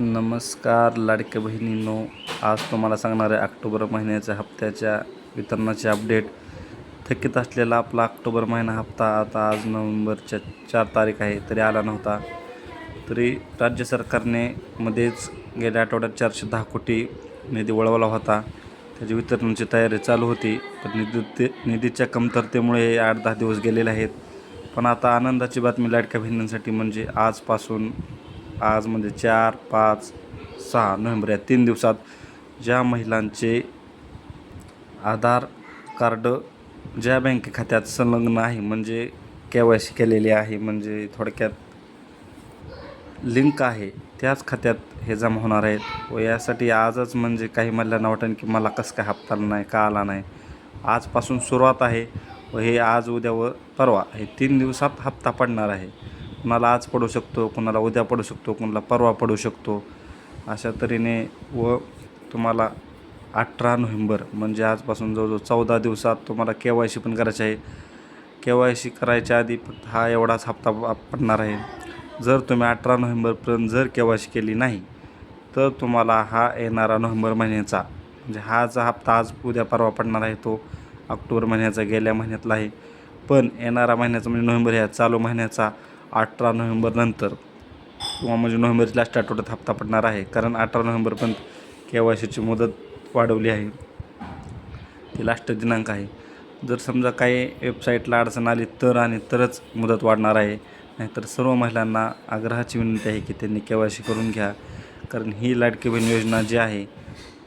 नमस्कार लाडक्या बहिणींनो. आज तुम्हाला सांगणार आहे ऑक्टोबर महिन्याच्या हप्त्याच्या वितरणाचे अपडेट. थकीत असलेला आपला ऑक्टोबर महिना हप्ता आता आज नोव्हेंबरच्या चार तारीख आहे तरी आला नव्हता. तरी राज्य सरकारने मध्येच गेल्या आठवड्यात चारशे दहा कोटी निधी वळवला होता. त्याची वितरणाची तयारी चालू होती पण निधी ते निधीच्या कमतरतेमुळे हे आठ दहा दिवस गेलेले आहेत. पण आता आनंदाची बातमी लाडक्या बहिणींसाठी म्हणजे आजपासून आज म्हणजे चार पाच सहा नोव्हेंबर या तीन दिवसात ज्या महिलांचे आधार कार्ड ज्या बँके खात्यात संलग्न आहे म्हणजे के वाय सी केलेली आहे म्हणजे थोडक्यात लिंक आहे त्याच खात्यात हे जमा होणार आहेत. व यासाठी आजच म्हणजे काही महिलांना वाटेल की मला कसं काय हप्ता नाही का आला नाही. आजपासून सुरुवात आहे व हे आज उद्या व परवा हे तीन दिवसात हप्ता पडणार आहे. कुणाला आज पडू शकतो कुणाला उद्या पडू शकतो कुणाला परवा पडू शकतो. अशा तऱ्हेने व तुम्हाला अठरा नोव्हेंबर म्हणजे आजपासून जवळजवळ चौदा दिवसात तुम्हाला के वाय सी पण करायची आहे. के वाय सी करायच्या आधी फक्त हा एवढाच हप्ता पडणार आहे. जर तुम्ही अठरा नोव्हेंबरपर्यंत जर के वाय सी केली नाही तर तुम्हाला हा येणारा नोव्हेंबर महिन्याचा म्हणजे हा जो हप्ता आज उद्या परवा पडणार आहे तो ऑक्टोबर महिन्याचा गेल्या महिन्यातला आहे. पण येणारा महिन्याचा म्हणजे नोव्हेंबर ह्या चालू महिन्याचा अठरा नोव्हेंबरनंतर किंवा म्हणजे नोव्हेंबरच्या लास्ट आठवड्यात हप्ता पडणार आहे. कारण अठरा नोव्हेंबरपर्यंत के वाय सीची मुदत वाढवली आहे. ती लास्ट दिनांक आहे. जर समजा काही वेबसाईटला अडचण आली तर आणि तरच मुदत वाढणार आहे. नाहीतर सर्व महिलांना आग्रहाची विनंती आहे की त्यांनी के वाय सी करून घ्या. कारण ही लाडकी बहीण योजना जी आहे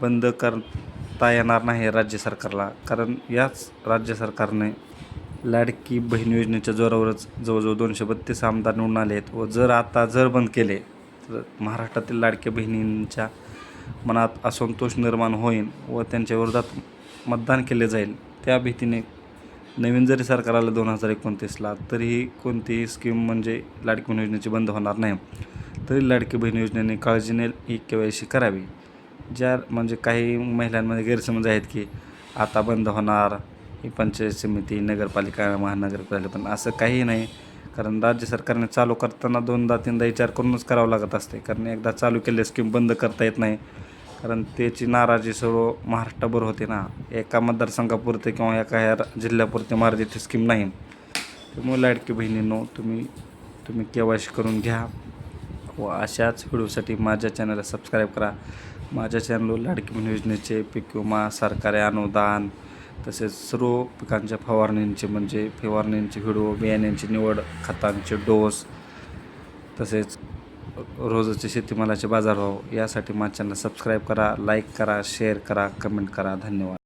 बंद करता येणार नाही राज्य सरकारला. कारण याच राज्य सरकारने लाडकी बहीण योजनेच्या जोरावरच जवळजवळ दोनशे बत्तीस आमदार निवडून आले आहेत व जर आता जर बंद केले तर महाराष्ट्रातील लाडक्या बहिणींच्या मनात असंतोष निर्माण होईल व त्यांच्या विरोधात मतदान केले जाईल. त्या भीतीने नवीन जरी सरकार आलं दोन हजार एकोणतीसला तरीही कोणतीही स्कीम म्हणजे लाडकी बहीण योजनेची बंद होणार नाही. तरी लाडकी बहीण योजनेने काळजीने ही के वाय सी करावी. ज्या म्हणजे काही महिलांमध्ये गैरसमज आहेत की आता बंद होणार ही पंचायत समिती नगरपालिका महानगरपालिका पण असं काही नाही. कारण राज्य सरकारने चालू करताना दोनदा तीनदा विचार करूनच करावं लागत असते. कारण एकदा चालू केले स्कीम बंद करता येत नाही. कारण त्याची नाराजी सर्व महाराष्ट्रभर होते ना. एका मतदारसंघापुरते किंवा एका ह्या जिल्ह्यापुरते मार्जित स्कीम नाही. त्यामुळे लाडकी बहिणींनो तुम्ही तुम्ही के वाय सी करून घ्या. व अशाच व्हिडिओसाठी माझ्या चॅनलला सबस्क्राईब करा. माझ्या चॅनलवर लाडकी बहीण योजनेचे पीक विमा सरकारी अनुदान तसेच सर्व पिकांच्या फवारणींचे म्हणजे फवारणींचे व्हिडिओ बियाण्यांची निवड खतांचे डोस तसेच रोजचे शेतीमालाचे बाजारभाव यासाठी माझ्या चॅनल सबस्क्राईब करा लाईक करा शेअर करा कमेंट करा. धन्यवाद.